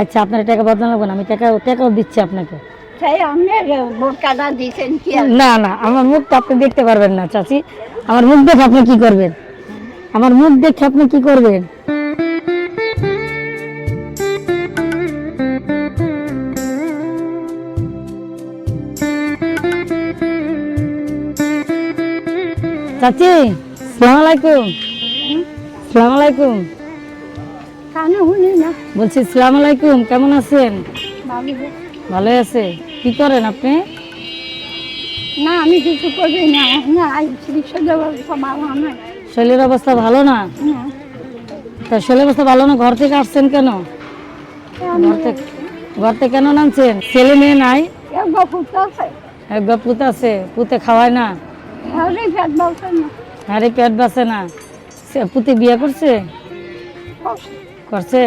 আচ্ছা আপনার টাকা বদলা লাগবে না আমি টাকা টাকাও দিচ্ছি আপনাকে। না না আমার মুখ তো আপনি দেখতে পারবেন না চাচি। আমার মুখ দেখে আপনি কি করবেন? আমার মুখ দেখে আপনি কি করবেন? চাচি সালাম আলাইকুম। সালাম আলাইকুম। কানে শুনি না বলছি সালাম আলাইকুম কেমন আছেন? ভালো। আছে। কি করেন আপনি? না আমি কিছু করি না না ভালো নাই শরীরের অবস্থা ভালো না? না। তা শরীরের অবস্থা ভালো না? ঘর থেকে আসছেন কেন? ঘর থেকে ঘর থেকে কেন নামছেন? ছেলে মেয়ে নাই? এক পুত আছে। পুতে খাওয়ায় না? আরে পেট না। বাঁচে না? পুতে বিয়ে করছে। করছে?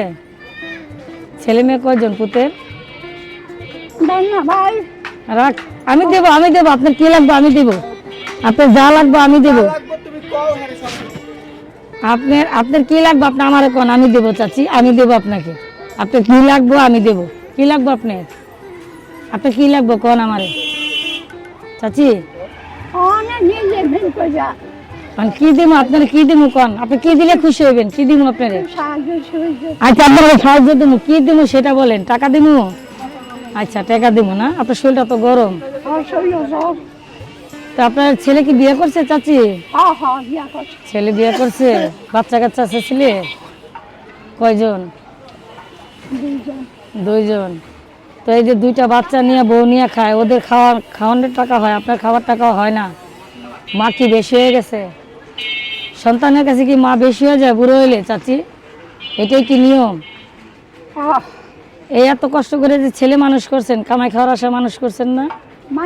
ছেলে মেয়ে কয়জন পুতের? ভাই। রাখ আমি দেবো আমি দেবো আপনার কি লাগবে আমি দেবো। আপনার যা লাগবে আমি দেবো। আপনার আপনার কি লাগবে আপনি আমার কোন আমি দেবো চাচি আমি দেবো আপনাকে। আপনার কি লাগবে আমি দেবো। কি লাগবে আপনার? আপনার কি লাগবে কোন আমারে? চাচি? অনেক নিজে বের করে যা কি দিব আপনার কি দিব কোন? আপনি কি দিলে খুশি হইবেন? কি দিব আপনারে? আচ্ছা আপনার সাহায্য দিব কি দিব সেটা বলেন। টাকা দিব আচ্ছা টাকা দিব না? আপনার শরীরটা তো গরম। তো আপনার ছেলে কি বিয়ে করছে চাচি? হা হা ইয়া করছে। ছেলে বিয়ে করছে? বাচ্চা কাচ্চা আছে ছেলে? কয়জন? দুইজন। দুইজন। তো এই যে দুইটা বাচ্চা নিয়ে বউ নিয়ে খায় ওদের খাওয়া খাওয়ানোর টাকা হয় আপনার খাওয়ার টাকা হয় না। মা কি বেশি হয়ে গেছে? সন্তানের কাছে কি মা বেশি হয়ে যায় বুড়ো হইলে? চাচি এটাই কি নিয়ম? এই এত কষ্ট করে যে ছেলে মানুষ করছেন কামাই খাওয়ার আশা মানুষ করছেন না? মা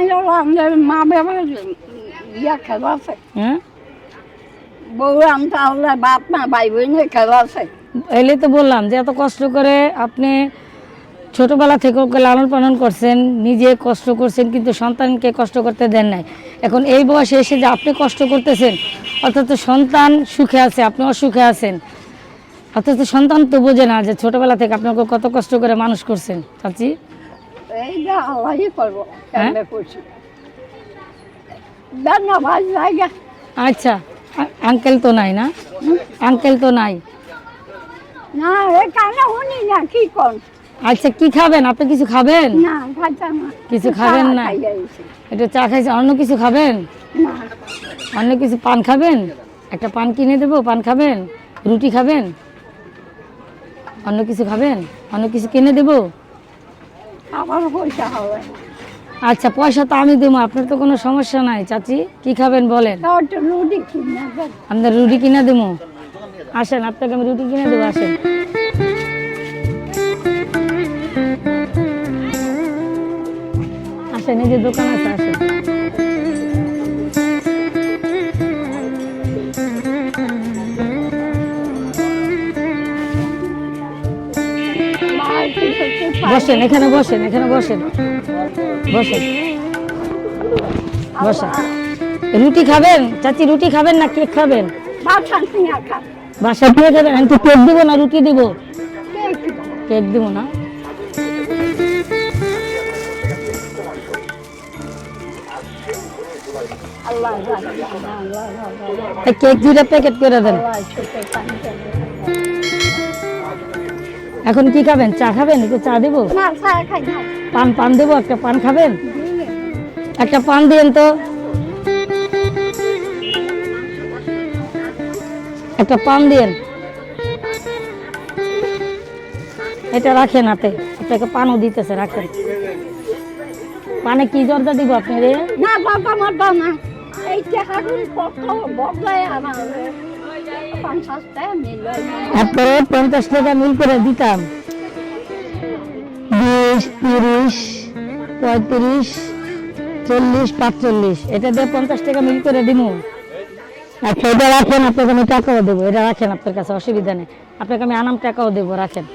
ইয়া খেলা আছে। হ্যাঁ? বউ বাপ মা ভাই বোনের খেলা আছে। এলে তো বললাম যে এত কষ্ট করে আপনি ছোটবেলা থেকে ওকে লালন পালন করছেন নিজে কষ্ট করছেন কিন্তু সন্তানকে কষ্ট করতে দেন নাই। এখন এই বয়সে এসে যে আপনি কষ্ট করতেছেন অর্থাৎ সন্তান সুখে আছে আপনি অসুখে আছেন। অথচ সন্তান তো বোঝে না যে ছোটবেলা থেকে আপনাকে কত কষ্ট করে মানুষ করছেন। চাচি? হ্যাঁ? আচ্ছা আঙ্কেল তো নাই না? আঙ্কেল তো নাই। না কানে শুনি না কি কর আচ্ছা কি খাবেন? আপনি কিছু খাবেন? না কিছু খাবেন না? একটু চা খাইছে অন্য কিছু খাবেন? অন্য কিছু পান খাবেন? একটা পান কিনে দেবো পান খাবেন? রুটি খাবেন? অন্য কিছু খাবেন? অন্য কিছু কিনে দেবো? পয়সা হবে। আচ্ছা পয়সা তো আমি দেবো আপনার তো কোনো সমস্যা নাই। চাচি কি খাবেন বলেন? আপনার রুটি কিনে দেবো। আসেন আপনাকে আমি রুটি কিনে দেবো আসেন। আসেন এই যে দোকান আছে আসেন কিছু বসেন এখানে বসেন এখানে বসেন। বসেন। বসেন। রুটি খাবেন? চাচি রুটি খাবেন না কেক খাবেন? বাসা দিয়ে খাবেন? আমি তো কেক দিব না রুটি দিব? কেক দিব না? কেক দুইটা প্যাকেট করে দেন। এখন কি খাবেন? চা খাবেন? একটু চা দিব? পান পান দেবো? একটা পান খাবেন? একটা পান দিন তো। একটা পান দিন এটা রাখেন হাতে। আপনাকে পানও দিতেছে রাখেন। পানে কি জর্দা দিব আপনার না বাবা আমার দাও না। তারপরে পঞ্চাশ টাকা মিল। করে দিতাম। বিশ, তিরিশ, পঁয়ত্রিশ, চল্লিশ, পাঁচচল্লিশ। এটা দিয়ে পঞ্চাশ টাকা মিল করে দিব আচ্ছা এটা রাখেন, আপনাকে আমি টাকাও দেবো। এটা রাখেন আপনার কাছে, অসুবিধা নেই। আপনাকে আমি আনাম টাকাও দেবো, রাখেন।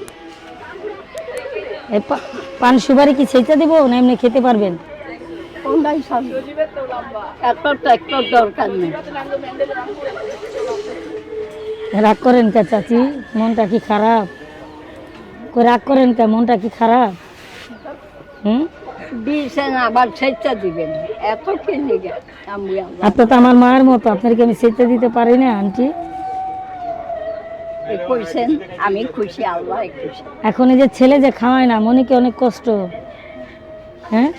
পান সুপারি কি সেইটা দেবো না এমনি খেতে পারবেন? সব এত ট্রাক্টর দরকার নেই। রাগ করেন কে চাচি? মনটা কি খারাপ? রাগ করেন কে? মনটা কি খারাপ? হুম? দিয়েছেন আবার দিবেন। এত কি আমি আপনি তো আমার মায়ের মতো আপনাকে আমি সেটা দিতে পারি না আন্টি। কইছেন আমি খুশি আল্লাহ খুশি। এখন এই যে ছেলে যে খাওয়ায় না মনে কি অনেক কষ্ট? হ্যাঁ?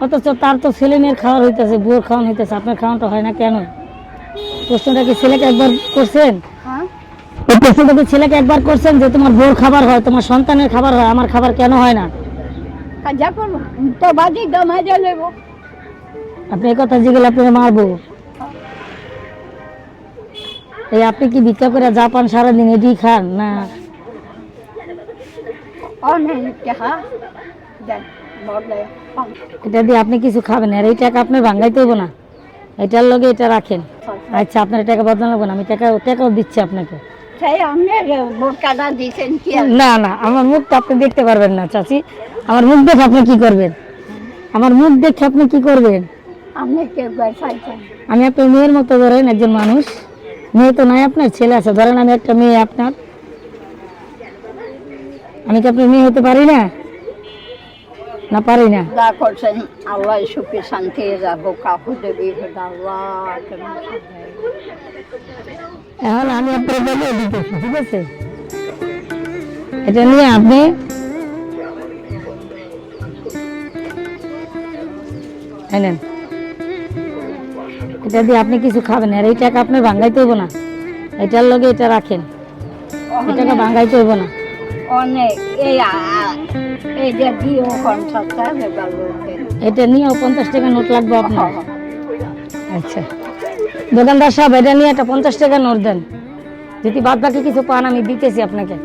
অথচ তার তো ছেলে মেয়ের খাওয়ার হইতেছে বুয়োর খাওয়ানো হইতেছে। আপনার খাওয়ানটা হয় না কেন? প্রশ্নটা কি ছেলেকে একবার করছেন? হ্যাঁ। এই প্রশ্নটা কি ছেলেকে একবার করছেন যে তোমার বোর খাবার হয় তোমার সন্তানের খাবার হয় আমার খাবার কেন হয় না? কাজা তো বাজি দমা লেব আপনি এই কথা জিগেলে আপনাকে মারবো। এই আপনি কি ভিক্ষা করে জাপান সারাদিন এটি খান না? অনেক দেন বলে এটা দিয়ে আপনি কিছু খাবেন আর এই টাকা আপনার ভাঙ্গাইতে হব না। এটার লগে এটা রাখেন। আচ্ছা আপনার টাকা বদলা লাগবো না। আমি টাকা টাকাও দিচ্ছি আপনাকে। না না আমার মুখটা আপনি দেখতে পারবেন না চাচি। আমার মুখ দেখে আপনি কি করবেন? আমার মুখ দেখে আপনি কি করবেন? আপনি আমি আপনার মেয়ের মতো ধরেন একজন মানুষ। মেয়ে তো নাই আপনার ছেলে আছে। ধরেন আমি একটা মেয়ে আপনার। আমি কি আপনার মেয়ে হতে পারি না? না পারি না? করছেন আল্লাহ সুখে শান্তি যাব কাকু দেবী আল্লাহ এখন আমি আপনার বলে দিতেছি ঠিক আছে? এটা নিয়ে আপনি এই নেন। এটা দিয়ে আপনি কিছু খাবেন আর এই টাকা আপনার ভাঙ্গাইতে হইব না। এটার লগে এটা রাখেন। এই টাকা ভাঙ্গাইতে হইব না। অনেক। এই এটা নিয়েও পঞ্চাশ টাকা নোট লাগবে আপনার। আচ্ছা। দোকানদার সাহেব, এটা নিয়ে একটা পঞ্চাশ টাকা নোট দেন। যদি বাদ বাকি কিছু পান, আমি দিতেছি আপনাকে।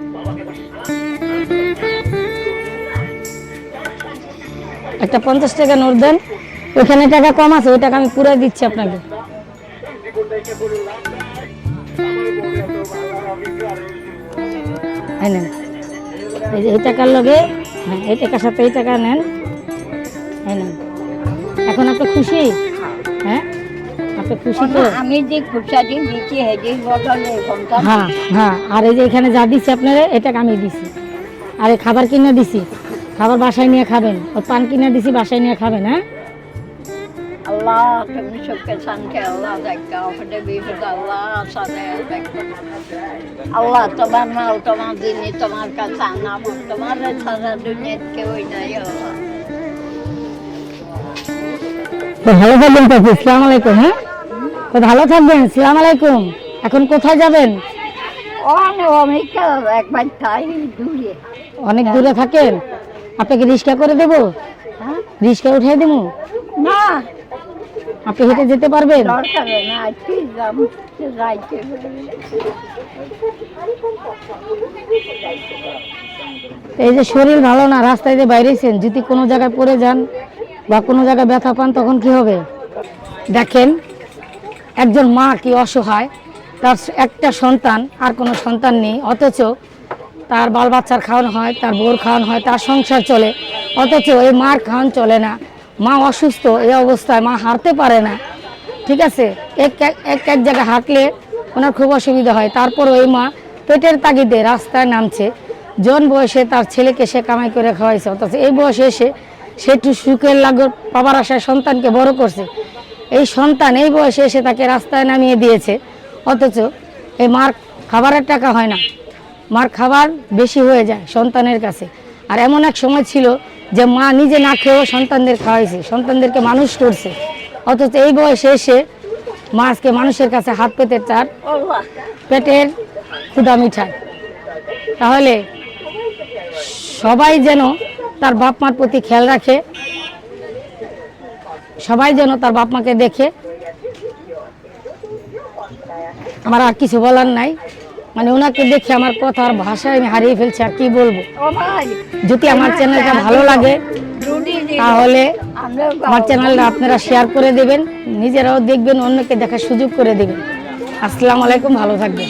একটা পঞ্চাশ টাকা নোট দেন। ওখানে টাকা কম আছে, ওই টাকা আমি পুরো দিচ্ছি আপনাকে। এই টাকার লগে এই টাকার সাথে এই টাকা নেন। এই নেন। এখন আপনি খুশি? হ্যাঁ? আপনি খুশি তো? আমি যে খুচাটি দিচ্ছি হেজি বদলে হ্যাঁ হ্যাঁ আর এই যে এখানে যা দিচ্ছি আপনারা এটাকে আমি দিছি আর এই খাবার কিনে দিছি খাবার বাসায় নিয়ে খাবেন। ও পান কিনে দিছি বাসায় নিয়ে খাবেন হ্যাঁ? আল্লাহ তুমি সুখে শান্তি আল্লাহ দেখা ওখানে বিপদ আল্লাহ সাথে দেখো আল্লাহ তোমার মাল তোমার জিনিস তোমার কাছে আনাবো তোমার সারা দুনিয়ার কেউই নাই আল্লাহ তো ভালো থাকবেন চাচি ইসলাম আলাইকুম হ্যাঁ? তো ভালো থাকবেন ইসলাম আলাইকুম। এখন কোথায় যাবেন? অনেক একবার তাই দূরে। অনেক দূরে থাকেন? আপনাকে রিক্সা করে দেব? হ্যাঁ। রিক্সা উঠাই দেবো? না আপনি হেঁটে যেতে পারবেন? এই যে শরীর ভালো না রাস্তায় যে বাইরেছেন যদি কোনো জায়গায় পড়ে যান বা কোনো জায়গায় ব্যথা পান তখন কি হবে? দেখেন একজন মা কি অসহায় তার একটা সন্তান আর কোনো সন্তান নেই অথচ তার বাল বাচ্চার খাওয়ানো হয় তার বোর খাওয়ানো হয় তার সংসার চলে অথচ এই মার খাওয়ান চলে না। মা অসুস্থ, এই অবস্থায় মা হারতে পারে না। ঠিক আছে? এক এক- এক এক জায়গায় হাঁটলে ওনার খুব অসুবিধা হয়। তারপর ওই মা পেটের তাগিদে রাস্তায় নামছে। জন বয়সে তার ছেলেকে সে কামাই করে খাওয়াইছে। অথচ এই বয়সে এসে সে একটু সুখের লাগর পাবার আশায় সন্তানকে বড় করছে। এই সন্তান এই বয়সে এসে তাকে রাস্তায় নামিয়ে দিয়েছে। অথচ এই মার খাবারের টাকা হয় না। মার খাবার বেশি হয়ে যায় সন্তানের কাছে। আর এমন এক সময় ছিল যে মা নিজে না খেয়েও সন্তানদের খাওয়াইছে, সন্তানদেরকে মানুষ করছে। অথচ এই বয়সে এসে মা আজকে মানুষের কাছে হাত পেতে তার পেটের ক্ষুধা মিঠায়। তাহলে সবাই যেন তার বাপ মার প্রতি খেয়াল রাখে, সবাই যেন তার বাপ মাকে দেখে। আমার আর কিছু বলার নাই। মানে ওনাকে দেখে আমার কথা আর ভাষা আমি হারিয়ে ফেলছি আর কি বলব? যদি আমার চ্যানেলটা ভালো লাগে তাহলে আমার চ্যানেলটা আপনারা শেয়ার করে দেবেন নিজেরাও দেখবেন অন্যকে দেখার সুযোগ করে দেবেন। আসসালামু আলাইকুম ভালো থাকবেন।